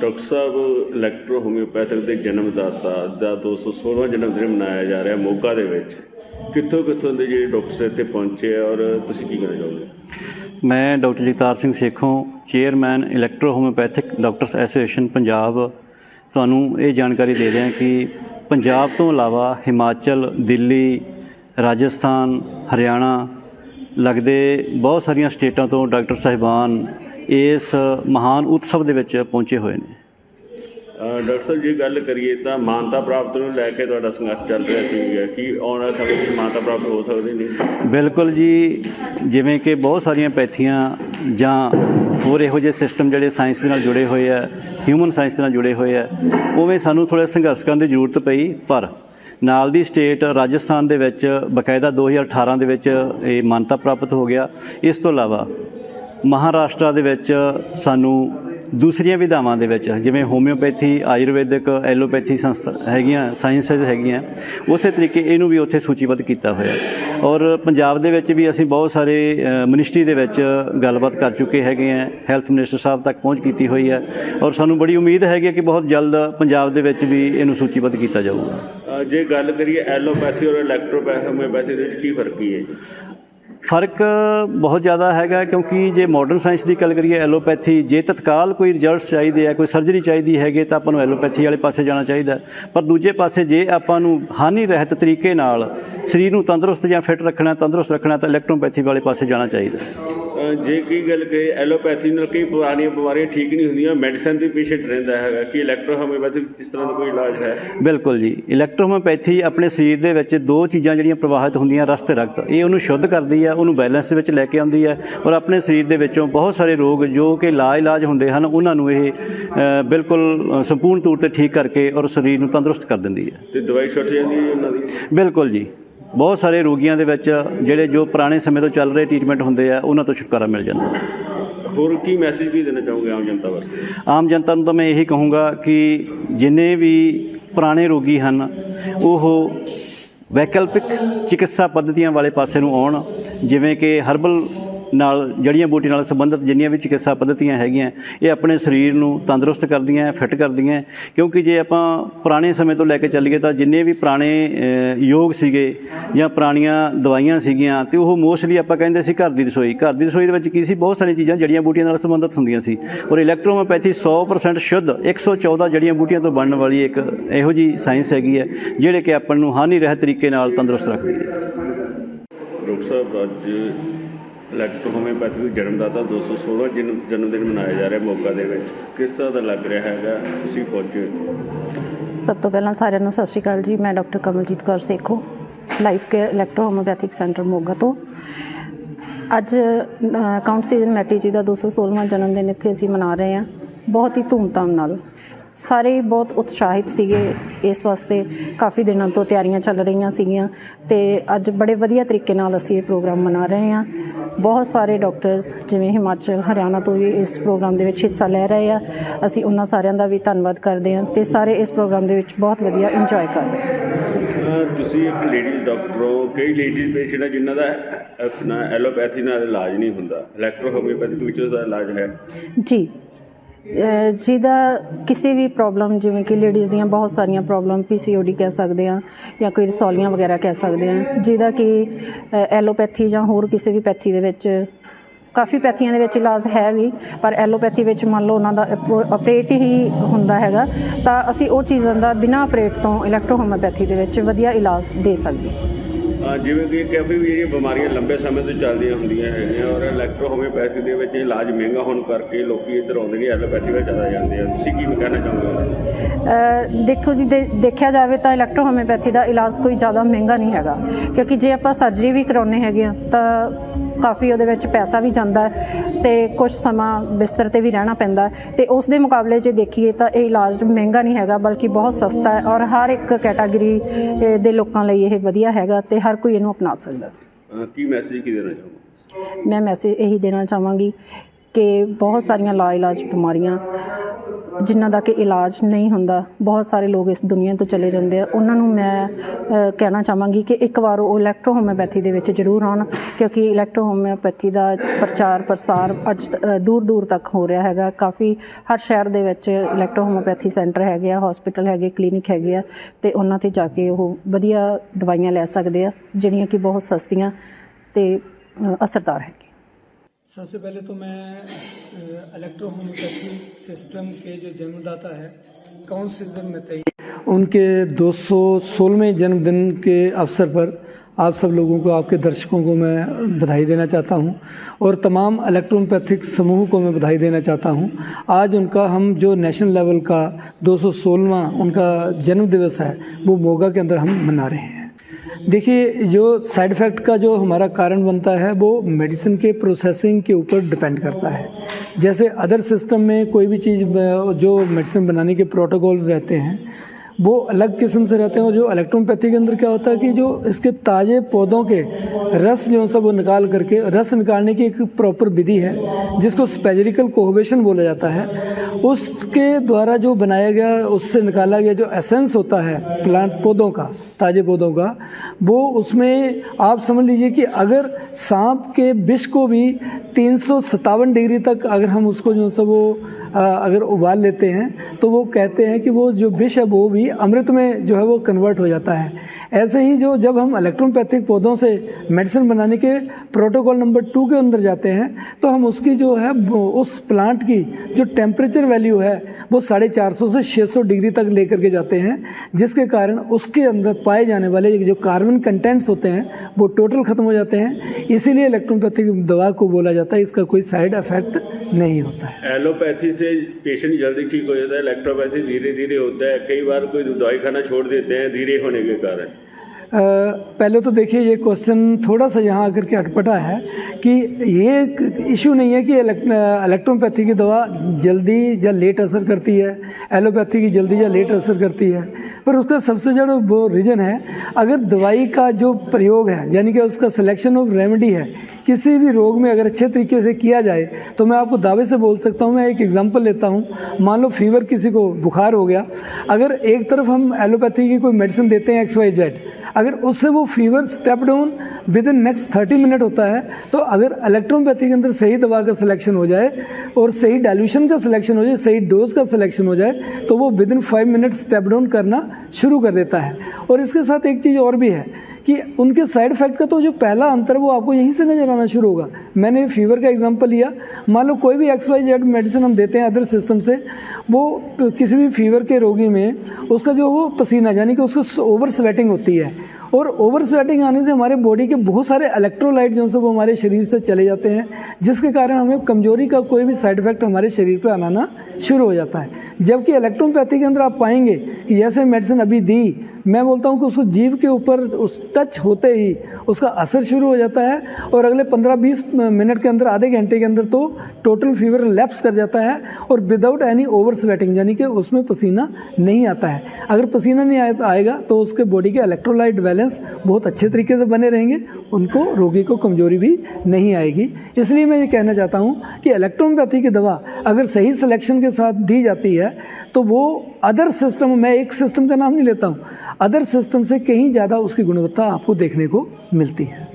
Doctor ਸਾਹਿਬ electro homeopathic ਦੇ ਜਨਮਦਾਤਾ ਦਾ 216ਵਾਂ ਜਨਮ ਦਿਨ ਮਨਾਇਆ ਜਾ ਰਿਹਾ ਮੋਗਾ ਦੇ ਵਿੱਚ। ਕਿੱਥੋਂ ਕਿੱਥੋਂ ਦੇ ਜਿਹੜੇ ਡਾਕਟਰ ਇੱਥੇ ਪਹੁੰਚੇ ਆ ਔਰ ਤੁਸੀਂ ਕੀ ਕਹਿਣਾ ਚਾਹੋਗੇ? ਮੈਂ doctor Jagtar Singh Sekhon, chairman electro homeopathic doctors association Punjab, ਤੁਹਾਨੂੰ ਇਹ ਜਾਣਕਾਰੀ ਦੇ ਰਿਹਾ ਕਿ ਪੰਜਾਬ ਤੋਂ ਇਲਾਵਾ ਹਿਮਾਚਲ, ਦਿੱਲੀ, ਰਾਜਸਥਾਨ, ਹਰਿਆਣਾ ਲੱਗਦੇ ਬਹੁਤ ਸਾਰੀਆਂ ਸਟੇਟਾਂ ਤੋਂ ਡਾਕਟਰ ਸਾਹਿਬਾਨ ਇਸ ਮਹਾਨ ਉਤਸਵ ਦੇ ਵਿੱਚ ਪਹੁੰਚੇ ਹੋਏ ਨੇ। ਡਾਕਟਰ ਸਾਹਿਬ ਜੇ ਗੱਲ ਕਰੀਏ ਤਾਂ ਮਾਨਤਾ ਪ੍ਰਾਪਤ ਨੂੰ ਲੈ ਕੇ ਤੁਹਾਡਾ ਸੰਘਰਸ਼ ਚੱਲ ਰਿਹਾ ਸੀ ਕਿ ਆਉਣ ਵਾਲੇ ਸਮੇਂ ਵਿੱਚ ਮਾਨਤਾ ਪ੍ਰਾਪਤ ਹੋ ਸਕਦੀ ਨਹੀਂ? ਬਿਲਕੁਲ ਜੀ ਜਿਵੇਂ ਕਿ ਬਹੁਤ ਸਾਰੀਆਂ ਪੈਥੀਆਂ ਜਾਂ ਹੋਰ ਇਹੋ ਜਿਹੇ ਸਿਸਟਮ ਜਿਹੜੇ ਸਾਇੰਸ ਦੇ ਨਾਲ ਜੁੜੇ ਹੋਏ ਆ ਹਿਊਮਨ ਸਾਇੰਸ ਦੇ ਨਾਲ ਜੁੜੇ ਹੋਏ ਆ ਉਵੇਂ ਸਾਨੂੰ ਥੋੜ੍ਹਾ ਸੰਘਰਸ਼ ਕਰਨ ਦੀ ਜ਼ਰੂਰਤ ਪਈ ਪਰ ਨਾਲ ਦੀ ਸਟੇਟ ਰਾਜਸਥਾਨ ਦੇ ਵਿੱਚ ਬਕਾਇਦਾ 2018 ਦੇ ਵਿੱਚ ਇਹ ਮਾਨਤਾ ਪ੍ਰਾਪਤ ਹੋ ਗਿਆ। ਇਸ ਤੋਂ ਇਲਾਵਾ ਮਹਾਰਾਸ਼ਟਰ ਦੇ ਵਿੱਚ ਸਾਨੂੰ ਦੂਸਰੀਆਂ ਵਿਧਾਵਾਂ ਦੇ ਵਿੱਚ, ਜਿਵੇਂ ਹੋਮਿਓਪੈਥੀ, ਆਯੁਰਵੈਦਿਕ, ਐਲੋਪੈਥੀ ਸੰਸਥਾ ਹੈਗੀਆਂ ਸਾਇੰਸਸ ਹੈਗੀਆਂ, ਉਸੇ ਤਰੀਕੇ ਇਹਨੂੰ ਵੀ ਉੱਥੇ ਸੂਚੀਬੱਧ ਕੀਤਾ ਹੋਇਆ। ਔਰ ਪੰਜਾਬ ਦੇ ਵਿੱਚ ਵੀ ਅਸੀਂ ਬਹੁਤ ਸਾਰੇ ਮਿਨਿਸਟਰੀ ਦੇ ਵਿੱਚ ਗੱਲਬਾਤ ਕਰ ਚੁੱਕੇ ਹੈਗੇ ਆ ਹੈਲਥ ਮਿਨਿਸਟਰ ਸਾਹਿਬ ਤੱਕ ਪਹੁੰਚ ਕੀਤੀ ਹੋਈ ਹੈ। ਔਰ ਸਾਨੂੰ ਬੜੀ ਉਮੀਦ ਹੈਗੀ ਹੈ ਕਿ ਬਹੁਤ ਜਲਦ ਪੰਜਾਬ ਦੇ ਵਿੱਚ ਵੀ ਇਹਨੂੰ ਸੂਚੀਬੱਧ ਕੀਤਾ ਜਾਊਗਾ। ਜੇ ਗੱਲ ਕਰੀਏ ਐਲੋਪੈਥੀ ਔਰ ਇਲੈਕਟ੍ਰੋਪੈਥੀ ਹੋਮਿਓਪੈਥੀ ਦੇ ਵਿੱਚ ਕੀ ਫ਼ਰਕ ਹੈ ਫ਼ਰਕ ਬਹੁਤ ਜ਼ਿਆਦਾ ਹੈਗਾ ਕਿਉਂਕਿ ਜੇ ਮਾਡਰਨ ਸਾਇੰਸ ਦੀ ਗੱਲ ਕਰੀਏ ਐਲੋਪੈਥੀ ਜੇ ਤਤਕਾਲ ਕੋਈ ਰਿਜ਼ਲਟਸ ਚਾਹੀਦੇ ਆ, ਕੋਈ ਸਰਜਰੀ ਚਾਹੀਦੀ ਹੈਗੀ, ਤਾਂ ਆਪਾਂ ਨੂੰ ਐਲੋਪੈਥੀ ਵਾਲੇ ਪਾਸੇ ਜਾਣਾ ਚਾਹੀਦਾ ਪਰ ਦੂਜੇ ਪਾਸੇ ਜੇ ਆਪਾਂ ਨੂੰ ਹਾਨੀ ਰਹਿਤ ਤਰੀਕੇ ਨਾਲ ਸਰੀਰ ਨੂੰ ਤੰਦਰੁਸਤ ਜਾਂ ਫਿੱਟ ਰੱਖਣਾ, ਤੰਦਰੁਸਤ ਰੱਖਣਾ, ਤਾਂ ਇਲੈਕਟ੍ਰੋਪੈਥੀ ਵਾਲੇ ਪਾਸੇ ਜਾਣਾ ਚਾਹੀਦਾ ਜੇ ਕੀ ਗੱਲ ਕਰੀਏ ਐਲੋਪੈਥੀ ਨਾਲ ਕਈ ਪੁਰਾਣੀਆਂ ਬਿਮਾਰੀਆਂ ਠੀਕ ਨਹੀਂ ਹੁੰਦੀਆਂ ਮੈਡੀਸਨ ਦੀ ਪੇਸ਼ੈਂਟ ਰਹਿੰਦਾ ਹੈਗਾ ਕਿ ਇਲੈਕਟ੍ਰੋ ਹੋਮਿਓਪੈਥੀ ਇਸ ਤਰ੍ਹਾਂ ਦਾ ਕੋਈ ਇਲਾਜ ਹੈ? ਬਿਲਕੁਲ ਜੀ। ਇਲੈਕਟ੍ਰੋਹੋਮਿਓਪੈਥੀ ਆਪਣੇ ਸਰੀਰ ਦੇ ਵਿੱਚ ਦੋ ਚੀਜ਼ਾਂ ਜਿਹੜੀਆਂ ਪ੍ਰਵਾਹਿਤ ਹੁੰਦੀਆਂ ਰਸ ਤੇ ਰਕਤ। ਇਹ ਉਹਨੂੰ ਸ਼ੁੱਧ ਕਰਦੀ ਹੈ ਉਹਨੂੰ ਬੈਲੈਂਸ ਵਿੱਚ ਲੈ ਕੇ ਆਉਂਦੀ ਹੈ ਔਰ ਆਪਣੇ ਸਰੀਰ ਦੇ ਵਿੱਚੋਂ ਬਹੁਤ ਸਾਰੇ ਰੋਗ ਜੋ ਕਿ ਲਾ ਇਲਾਜ ਹੁੰਦੇ ਹਨ ਉਹਨਾਂ ਨੂੰ ਇਹ ਬਿਲਕੁਲ ਸੰਪੂਰਨ ਤੌਰ ਤੇ ਠੀਕ ਕਰਕੇ ਔਰ ਸਰੀਰ ਨੂੰ ਤੰਦਰੁਸਤ ਕਰ ਦਿੰਦੀ ਹੈ। ਤੇ ਦਵਾਈ ਛੁੱਟ ਜਾਂਦੀ ਹੈ ਉਹਨਾਂ ਦੀ? ਬਿਲਕੁਲ ਜੀ। ਬਹੁਤ ਸਾਰੇ ਰੋਗੀਆਂ ਦੇ ਵਿੱਚ ਜਿਹੜੇ ਜੋ ਪੁਰਾਣੇ ਸਮੇਂ ਤੋਂ ਚੱਲ ਰਹੇ ਟ੍ਰੀਟਮੈਂਟ ਹੁੰਦੇ ਆ ਉਹਨਾਂ ਤੋਂ ਛੁਟਕਾਰਾ ਮਿਲ ਜਾਂਦਾ। ਹੋਰ ਕੀ ਮੈਸੇਜ ਕੀ ਦੇਣਾ ਚਾਹੋਗੇ ਆਮ ਜਨਤਾ ਵਾਸਤੇ? ਆਮ ਜਨਤਾ ਨੂੰ ਤਾਂ ਮੈਂ ਇਹੀ ਕਹੂੰਗਾ ਕਿ ਜਿੰਨੇ ਵੀ ਪੁਰਾਣੇ ਰੋਗੀ ਹਨ ਉਹ ਵੈਕਲਪਿਕ ਚਿਕਿਤਸਾ ਪੱਧਤੀਆਂ ਵਾਲੇ ਪਾਸੇ ਨੂੰ ਆਉਣ ਜਿਵੇਂ ਕਿ ਹਰਬਲ ਨਾਲ, ਜੜੀਆਂ ਬੂਟੀਆਂ ਨਾਲ ਸੰਬੰਧਿਤ ਜਿੰਨੀਆਂ ਵੀ ਚਿਕਿਤਸਾ ਪੱਧਤੀਆਂ ਹੈਗੀਆਂ, ਇਹ ਆਪਣੇ ਸਰੀਰ ਨੂੰ ਤੰਦਰੁਸਤ ਕਰਦੀਆਂ ਫਿੱਟ ਕਰਦੀਆਂ, ਕਿਉਂਕਿ ਜੇ ਆਪਾਂ ਪੁਰਾਣੇ ਸਮੇਂ ਤੋਂ ਲੈ ਕੇ ਚੱਲੀਏ ਤਾਂ ਜਿੰਨੇ ਵੀ ਪੁਰਾਣੇ ਯੋਗ ਸੀਗੇ ਜਾਂ ਪੁਰਾਣੀਆਂ ਦਵਾਈਆਂ ਸੀਗੀਆਂ ਤੇ ਉਹ ਮੋਸਟਲੀ ਆਪਾਂ ਕਹਿੰਦੇ ਸੀ ਘਰ ਦੀ ਰਸੋਈ। ਘਰ ਦੀ ਰਸੋਈ ਦੇ ਵਿੱਚ ਕੀ ਸੀ? ਬਹੁਤ ਸਾਰੀਆਂ ਚੀਜ਼ਾਂ ਜੜੀਆਂ ਬੂਟੀਆਂ ਨਾਲ ਸੰਬੰਧਿਤ ਹੁੰਦੀਆਂ ਸੀ। ਔਰ ਇਲੈਕਟ੍ਰੋਮੋਪੈਥੀ 100% ਸ਼ੁੱਧ 114 ਜੜੀਆਂ ਬੂਟੀਆਂ ਤੋਂ ਬਣਨ ਵਾਲੀ ਇੱਕ ਇਹੋ ਜੀ ਸਾਇੰਸ ਹੈਗੀ ਹੈ, ਜਿਹੜੇ ਕਿ ਆਪਾਂ ਨੂੰ ਹਾਨੀ ਰਹਿਤ ਤਰੀਕੇ ਨਾਲ ਤੰਦਰੁਸਤ ਰੱਖਦੀ ਹੈ। ਡਾਕਟਰ ਸਾਹਿਬ, ਅੱਜ ਇਲੈਕਟ੍ਰੋ ਹੋਮਿਓਪੈਥੀ ਜਨਮਦਾਤਾ 216 ਜਨਮ ਜਨਮ ਦਿਨ ਮਨਾਇਆ ਜਾ ਰਿਹਾ ਮੋਗਾ ਦੇ ਵਿੱਚ। ਕਿਸ ਤਰ੍ਹਾਂ ਦਾ ਲੱਗ ਰਿਹਾ ਹੈਗਾ? ਤੁਸੀਂ ਪਹੁੰਚੇ ਸਭ ਤੋਂ ਪਹਿਲਾਂ ਸਾਰਿਆਂ ਨੂੰ ਸਤਿ ਸ਼੍ਰੀ ਅਕਾਲ ਜੀ। ਮੈਂ doctor Kamaljit Kaur Sekhon life care electro homeopathic centre Moga ਤੋਂ। ਅੱਜ ਅ, ਕਾਉਂਟ ਸੀਜ਼ਨ ਮੈਟੀ ਜੀ ਦਾ 216ਵਾਂ ਜਨਮ ਦਿਨ ਇੱਥੇ ਅਸੀਂ ਮਨਾ ਰਹੇ ਹਾਂ। ਬਹੁਤ ਹੀ ਧੂਮਧਾਮ ਨਾਲ। ਸਾਰੇ ਬਹੁਤ ਉਤਸ਼ਾਹਿਤ ਸੀਗੇ ਇਸ ਵਾਸਤੇ। ਕਾਫੀ ਦਿਨਾਂ ਤੋਂ ਤਿਆਰੀਆਂ ਚੱਲ ਰਹੀਆਂ ਸੀਗੀਆਂ ਤੇ ਅੱਜ ਬੜੇ ਵਧੀਆ ਤਰੀਕੇ ਨਾਲ ਅਸੀਂ ਇਹ ਪ੍ਰੋਗਰਾਮ ਮਨਾ ਰਹੇ ਹਾਂ। ਬਹੁਤ ਸਾਰੇ ਡਾਕਟਰਸ ਜਿਵੇਂ ਹਿਮਾਚਲ ਹਰਿਆਣਾ ਤੋਂ ਵੀ ਇਸ ਪ੍ਰੋਗਰਾਮ ਦੇ ਵਿੱਚ ਹਿੱਸਾ ਲੈ ਰਹੇ ਆ। ਅਸੀਂ ਉਹਨਾਂ ਸਾਰਿਆਂ ਦਾ ਵੀ ਧੰਨਵਾਦ ਕਰਦੇ ਹਾਂ ਤੇ ਸਾਰੇ ਇਸ ਪ੍ਰੋਗਰਾਮ ਦੇ ਵਿੱਚ ਬਹੁਤ ਵਧੀਆ ਇੰਜੋਏ ਕਰ ਰਹੇ ਤੁਸੀਂ ਇੱਕ ਲੇਡੀਜ਼ ਡਾਕਟਰ ਹੋ। ਕਈ ਲੇਡੀਜ਼ ਪੇਸ਼ੈਂਟ ਹੈ ਜਿਨ੍ਹਾਂ ਦਾ ਆਪਣਾ ਐਲੋਪੈਥੀ ਨਾਲ ਇਲਾਜ ਨਹੀਂ ਹੁੰਦਾ। ਇਲੈਕਟ੍ਰੋ ਹੋਮਿਓਪੈਥਿਕ ਵਿੱਚ ਉਹਦਾ ਇਲਾਜ ਹੈ। ਜੀ। ਜਿਹਦਾ ਕਿਸੇ ਵੀ ਪ੍ਰੋਬਲਮ ਜਿਵੇਂ ਕਿ ਲੇਡੀਜ਼ ਦੀਆਂ ਬਹੁਤ ਸਾਰੀਆਂ ਪ੍ਰੋਬਲਮ ਪੀਸੀਓਡੀ ਕਹਿ ਸਕਦੇ ਆ ਜਾਂ ਕੋਈ ਰਸੌਲੀਆਂ ਵਗੈਰਾ ਕਹਿ ਸਕਦੇ ਆ ਜਿਹਦਾ ਕਿ ਐਲੋਪੈਥੀ ਜਾਂ ਹੋਰ ਕਿਸੇ ਵੀ ਪੈਥੀ ਦੇ ਵਿੱਚ, ਕਾਫੀ ਪੈਥੀਆਂ ਦੇ ਵਿੱਚ ਇਲਾਜ ਹੈ ਵੀ, ਪਰ ਐਲੋਪੈਥੀ ਵਿੱਚ ਮੰਨ ਲਓ ਉਹਨਾਂ ਦਾ ਆਪਰੇਟ ਹੀ ਹੁੰਦਾ ਹੈਗਾ, ਤਾਂ ਅਸੀਂ ਉਹ ਚੀਜ਼ਾਂ ਦਾ ਬਿਨਾਂ ਆਪਰੇਟ ਤੋਂ ਇਲੈਕਟ੍ਰੋਹੋਮੋਪੈਥੀ ਦੇ ਵਿੱਚ ਵਧੀਆ ਇਲਾਜ ਦੇ ਸਕਦੇ ਹਾਂ। ਜਿਵੇਂ ਕਿ ਕਾਫੀ ਵੀ ਜਿਹੜੀਆਂ ਬਿਮਾਰੀਆਂ ਲੰਬੇ ਸਮੇਂ ਤੋਂ ਚੱਲਦੀਆਂ ਹੁੰਦੀਆਂ ਹੈਗੀਆਂ ਔਰ ਇਲੈਕਟ੍ਰੋ ਹੋਮਿਓਪੈਥੀ ਦੇ ਵਿੱਚ ਇਲਾਜ ਮਹਿੰਗਾ ਹੋਣ ਕਰਕੇ ਲੋਕੀ ਇੱਧਰ ਆਉਂਦੇ ਨੇ ਐਲੋਪੈਥੀ ਵੱਲ ਜ਼ਿਆਦਾ ਜਾਂਦੇ ਆ। ਤੁਸੀਂ ਕੀ ਕਹਿਣਾ ਚਾਹੁੰਦੇ ਹੋ ਦੇਖੋ ਜੀ, ਦੇ- ਦੇਖਿਆ ਜਾਵੇ ਤਾਂ ਇਲੈਕਟ੍ਰੋ ਹੋਮਿਓਪੈਥੀ ਦਾ ਇਲਾਜ ਕੋਈ ਜ਼ਿਆਦਾ ਮਹਿੰਗਾ ਨਹੀਂ ਹੈਗਾ। ਕਿਉਂਕਿ ਜੇ ਆਪਾਂ ਸਰਜਰੀ ਵੀ ਕਰਾਉਨੇ ਹੈਗੇ ਆ, ਤਾਂ ਕਾਫੀ ਉਹਦੇ ਵਿੱਚ ਪੈਸਾ ਵੀ ਜਾਂਦਾ ਤੇ ਕੁਝ ਸਮਾਂ ਬਿਸਤਰ ਤੇ ਵੀ ਰਹਿਣਾ ਪੈਂਦਾ ਤੇ ਉਸ ਦੇ ਮੁਕਾਬਲੇ ਜੇ ਦੇਖੀਏ ਤਾਂ ਇਹ ਇਲਾਜ ਮਹਿੰਗਾ ਨਹੀਂ ਹੈਗਾ ਬਲਕਿ ਬਹੁਤ ਸਸਤਾ ਹੈ ਔਰ ਹਰ ਇੱਕ ਕੈਟਾਗਰੀ ਦੇ ਲੋਕਾਂ ਲਈ ਇਹ ਵਧੀਆ ਹੈਗਾ ਤੇ ਹਰ ਕੋਈ ਇਹਨੂੰ ਅਪਣਾ ਸਕਦਾ। ਕੀ ਮੈਸੇਜ ਕੀ ਦੇਣਾ ਚਾਹੋਗੇ ਮੈਂ ਮੈਸੇਜ ਇਹੀ ਦੇਣਾ ਚਾਹਾਂਗੀ ਕਿ ਬਹੁਤ ਸਾਰੀਆਂ ਲਾ ਇਲਾਜ ਬਿਮਾਰੀਆਂ ਜਿਨ੍ਹਾਂ ਦਾ ਕਿ ਇਲਾਜ ਨਹੀਂ ਹੁੰਦਾ, ਬਹੁਤ ਸਾਰੇ ਲੋਕ ਇਸ ਦੁਨੀਆ ਤੋਂ ਚਲੇ ਜਾਂਦੇ ਆ। ਉਹਨਾਂ ਨੂੰ ਮੈਂ ਕਹਿਣਾ ਚਾਹਾਂਗੀ ਕਿ ਇੱਕ ਵਾਰ ਉਹ ਇਲੈਕਟ੍ਰੋ ਹੋਮਿਓਪੈਥੀ ਦੇ ਵਿੱਚ ਜ਼ਰੂਰ ਆਉਣ, ਕਿਉਂਕਿ ਇਲੈਕਟ੍ਰੋ ਹੋਮਿਓਪੈਥੀ ਦਾ ਪ੍ਰਚਾਰ, ਪ੍ਰਸਾਰ ਅੱਜ ਦੂਰ ਦੂਰ ਤੱਕ ਹੋ ਰਿਹਾ ਹੈਗਾ। ਕਾਫੀ ਹਰ ਸ਼ਹਿਰ ਦੇ ਵਿੱਚ ਇਲੈਕਟ੍ਰੋ ਹੋਮਿਓਪੈਥੀ ਸੈਂਟਰ ਹੈਗੇ ਆ ਹਸਪੀਟਲ ਹੈਗੇ ਕਲੀਨਿਕ ਹੈਗੇ ਆ ਤੇ ਉਹਨਾਂ ਤੇ ਜਾ ਕੇ ਉਹ ਵਧੀਆ ਦਵਾਈਆਂ ਲੈ ਸਕਦੇ ਆ, ਜਿਹੜੀਆਂ ਕਿ ਬਹੁਤ ਸਸਤੀਆਂ ਤੇ ਅਸਰਦਾਰ ਹੈਗੀਆਂ। सबसे पहले तो मैं इलेक्ट्रो होम्योपैथी सिस्टम के जो जन्मदाता है काउंसिलर मतई उनके 216वें जन्मदिन के अवसर पर आप सब लोगों को, आपके दर्शकों को मैं बधाई देना चाहता हूँ और तमाम इलेक्ट्रोपैथिक समूह को मैं बधाई देना चाहता हूँ। आज उनका हम जो नेशनल लेवल का 216वां उनका जन्म दिवस है, वो मोगा के अंदर हम मना रहे हैं। देखिए, जो साइड इफ़ेक्ट का जो हमारा कारण बनता है, वो मेडिसिन के प्रोसेसिंग के ऊपर डिपेंड करता है। जैसे अदर सिस्टम में कोई भी चीज़, जो मेडिसिन बनाने के प्रोटोकॉल्स रहते हैं, वो अलग किस्म से रहते हैं और जो इलेक्ट्रोपैथी के अंदर क्या होता है कि जो इसके ताज़े पौधों के रस जो है सब वो निकाल करके, रस निकालने की एक प्रॉपर विधि है, जिसको स्पेजरिकल कोहबेशन बोला जाता है। उसके द्वारा जो बनाया गया, उससे निकाला गया जो एसेंस होता है प्लांट पौधों का, ताज़े पौधों का, वो उसमें आप समझ लीजिए कि अगर सांप के विष को भी तीन सौ सतावन डिग्री तक अगर हम उसको जो है वो अगर उबाल लेते हैं तो वो कहते हैं कि वो जो विष है, वो भी अमृत में जो है वो कन्वर्ट हो जाता है। ऐसे ही जो जब हम इलेक्ट्रोपैथिक पौधों से मेडिसिन बनाने के प्रोटोकॉल नंबर टू के अंदर जाते हैं तो हम उसकी जो है उस प्लांट की जो टेम्परेचर वैल्यू है वो साढ़े चार सौ से छः सौ डिग्री तक लेकर के जाते हैं, जिसके कारण उसके अंदर पाए जाने वाले जो कार्बन कंटेंट्स होते हैं, वो टोटल ख़त्म हो जाते हैं। इसीलिए इलेक्ट्रोपैथिक दवा को बोला जाता है, इसका कोई साइड इफ़ेक्ट नहीं होता है। एलोपैथी से पेशेंट जल्दी ठीक हो जाता है इलेक्ट्रोपैथी धीरे धीरे होता है, कई बार कोई दवाई खाना छोड़ देते हैं, धीरे होने के कारण। पहले तो देखिए ये क्वेश्चन थोड़ा सा यहाँ आकर के अटपटा है कि ये इशू नहीं है कि इलेक्ट्रोपैथी की दवा जल्दी या लेट असर करती है एलोपैथी की जल्दी या लेट असर करती है। पर उसका सबसे ज़्यादा वो रीज़न है, अगर दवाई का जो प्रयोग है, यानी कि उसका सिलेक्शन ऑफ़ रेमेडी है, किसी भी रोग में अगर अच्छे तरीके से किया जाए तो मैं आपको दावे से बोल सकता हूँ, मैं एक एग्जांपल लेता हूँ। मान लो फीवर किसी को बुखार हो गया, अगर एक तरफ़ हम एलोपैथी की कोई मेडिसिन देते हैं एक्स वाई जेड अगर उससे वो fever step down within next thirty minute होता है तो अगर इलेक्ट्रोपैथी के अंदर सही दवा का सिलेक्शन हो जाए और सही डाइल्यूशन का सिलेक्शन हो जाए, सही डोज का सिलेक्शन हो जाए तो वो within five minute step down करना शुरू कर देता है। और इसके साथ एक चीज़ और भी है कि उनके साइड इफ़ेक्ट का तो जो पहला अंतर वो आपको यहीं से नज़र आना शुरू होगा। मैंने फीवर का एग्जांपल लिया। मान लो कोई भी एक्स वाई जेड मेडिसिन हम देते हैं अदर सिस्टम से, वो किसी भी फीवर के रोगी में उसका जो वो पसीना, यानी कि उसको ओवर स्वेटिंग होती है। और ओवर स्वेटिंग आने से हमारे बॉडी के बहुत सारे इलेक्ट्रोलाइट जो है वो हमारे शरीर से चले जाते हैं, जिसके कारण हमें कमज़ोरी का कोई भी साइड इफ़ेक्ट हमारे शरीर पर आना शुरू हो जाता है। जबकि इलेक्ट्रोपैथी के अंदर आप पाएँगे कि जैसे मेडिसिन अभी दी मैं बोलता हूँ कि उसको जीव के ऊपर उस टच होते ही उसका असर शुरू हो जाता है और अगले 15-20 मिनट के अंदर, आधे घंटे के अंदर तो टोटल फीवर लैप्स कर जाता है और विदाउट एनी ओवर स्वेटिंग यानी कि उसमें पसीना नहीं आता है। अगर पसीना नहीं आए- आएगा तो उसके बॉडी के इलेक्ट्रोलाइट बैलेंस बहुत अच्छे तरीके से बने रहेंगे। उनको रोगी को कमज़ोरी भी नहीं आएगी। इसलिए मैं ये कहना चाहता हूँ कि इलेक्ट्रोपैथी की दवा अगर सही सिलेक्शन के साथ दी जाती है तो वो अदर सिस्टम मैं एक सिस्टम का नाम नहीं लेता हूँ अदर सिस्टम से कहीं ज़्यादा उसकी गुणवत्ता आपको देखने को मिलती है